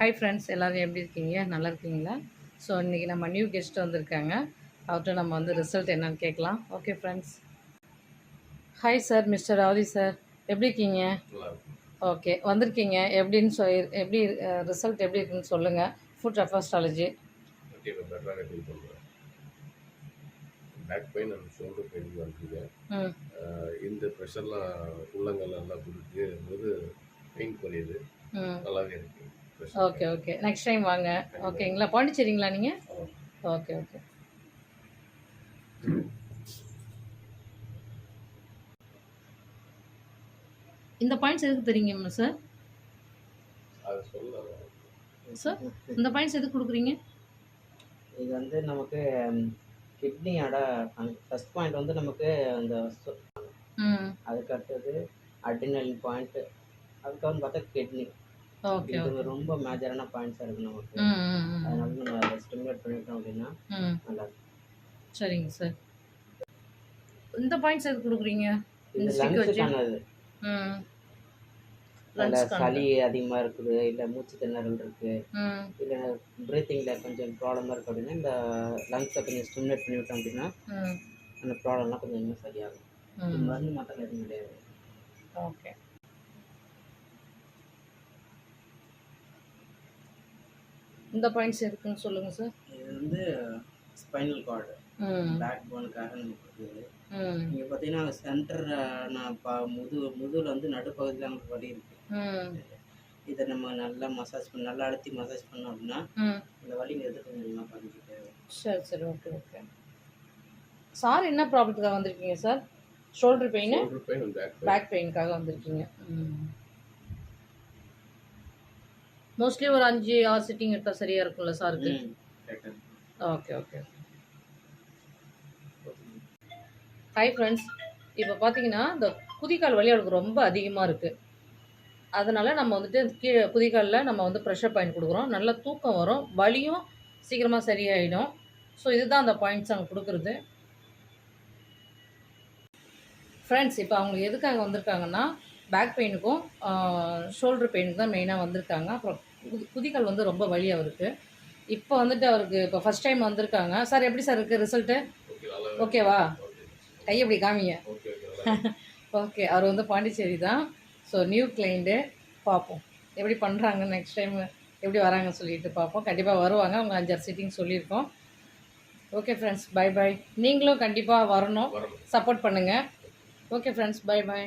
Hi friends எல்லோரும் எப்படி இருக்கீங்க? நல்லா இருக்கீங்களா? ஸோ இன்றைக்கி நம்ம நியூ கெஸ்ட் வந்திருக்காங்க. அவர்கிட்ட நம்ம வந்து ரிசல்ட் என்னன்னு கேட்கலாம். Okay friends hi sir mister Ravathi sir எப்படி இருக்கீங்க? ஓகே வந்திருக்கீங்க. எப்படின்னு சொல்லி எப்படி ரிசல்ட் எப்படி இருக்குன்னு சொல்லுங்கள் ஃபுட் பண்ணுறேன் back pain and shoulder pain வந்துருக்கு. இந்த ப்ரெஷர்லாம் உள்ளங்கள் எல்லாம் கொடுத்து போது பெயின் குறையுது. நல்லாவே இருக்கு. pressure. Okay okay next time வாங்க. ஓகேங்களா பாண்டிச்சேரிங்களா நீங்கள். ஓகே ஓகே இந்த பாயிண்ட்ஸ் எதுக்கு தெரியுங்க சார் சார் இந்த பாயிண்ட்ஸ் எதுக்கு கொடுக்குறீங்க? இது வந்து நமக்கு கிட்னியோட ஃபஸ்ட் பாயிண்ட் வந்து நமக்கு அந்த அதுக்கு அடுத்தது அட்ரினல் பாயிண்ட் அதுக்கப்புறம் பார்த்தா கிட்னி இது ரொம்ப மேஜரான பாயிண்ட்ஸாக இருக்குது நமக்கு. அதனால நம்ம அதை ஸ்டிமுலேட் பண்ணிட்டோம் அப்படின்னா நல்லா சரிங்க சார். இந்த பாயிண்ட்ஸ் எதுக்கு கொடுக்குறீங்க? இந்த stick வச்சு? சளி அதிகமாக இருக்குது இல்லை மூச்சு திணறல் இருக்குது ம். இல்லை ப்ரீத்திங்கில் கொஞ்சம் ப்ராப்ளமாக இருக்குது அப்படின்னா இந்த லங்ஸை கொஞ்சம் ஸ்டிமுலேட் பண்ணிவிட்டோம் அப்படின்னா அந்த ப்ராப்ளம்லாம் கொஞ்சம் சரியாகும். மருந்து மாத்திரம் எதுவும் கிடையாது. ஓகே. இந்த பாயிண்ட்ஸ் எதுக்குன்னு சொல்லுங்கள் சார் இது வந்து ஸ்பைனல் கார்டு ம். பேக் போனுக்காக நமக்கு இங்கே பார்த்தீங்கன்னா சென்டர் நான் பா முது முதுகில் வந்து நடுப்பகுதியில் நமக்கு வலி இருக்குது ம். இதை நம்ம நல்லா மசாஜ் பண்ணி நல்லா அழுத்தி மசாஜ் பண்ணோம் அப்படின்னா இந்த வலி எதுக்கு கொஞ்சமாக குறைஞ்சிட்டு சரி சரி ஓகே ஓகே சார் என்ன ப்ராப்ளத்துக்காக வந்திருக்கீங்க sir shoulder pain back pain back பெயினுக்காக வந்திருக்கீங்க. ம். மோஸ்ட்லி ஒரு அஞ்சு ஆறு சிட்டிங் எடுத்தால் சரியாக இருக்கும்ல சாருக்கு ஓகே ஓகே ஹாய் ஃப்ரெண்ட்ஸ் இப்போ பார்த்தீங்கன்னா இந்த குதிக்கால் வலி அவளுக்கு ரொம்ப அதிகமாக இருக்குது அதனால் நம்ம வந்துட்டு கீழே குதிக்காலில் நம்ம வந்து ப்ரெஷர் பாயிண்ட் கொடுக்குறோம். நல்ல தூக்கம் வரும். வலியும் சீக்கிரமாக சரியாயிடும். ஸோ இதுதான் அந்த பாயிண்ட்ஸ் அங்கே கொடுக்குறது. ஃப்ரெண்ட்ஸ் இப்போ அவங்க எதுக்காக வந்திருக்காங்கன்னா பேக் பெயினுக்கும் ஷோல்டர் பெயினுக்கு தான் மெயினாக வந்திருக்காங்க. அப்புறம் குதி குதிக்கால் வந்து ரொம்ப வலி அவருக்கு. இப்போ வந்துட்டு அவருக்கு இப்போ ஃபஸ்ட் டைம் வந்திருக்காங்க. சார் எப்படி சார் இருக்குது ரிசல்ட்டு ஓகேவா ஓகே கையை இப்படி காமிங்க? ஓகே அவர் வந்து பாண்டிச்சேரி தான். ஸோ நியூ கிளைண்ட்டு பார்ப்போம் எப்படி பண்ணுறாங்க நெக்ஸ்ட் டைம் எப்படி வராங்கன்னு சொல்லிட்டு பார்ப்போம் கண்டிப்பாக வருவாங்க. அவங்க அஞ்சாறு சிட்டிங் சொல்லியிருக்கோம். ஓகே ஃப்ரெண்ட்ஸ் பை பை நீங்களும் கண்டிப்பாக வரணும். சப்போர்ட் பண்ணுங்கள் ஓகே ஃப்ரெண்ட்ஸ் பை பை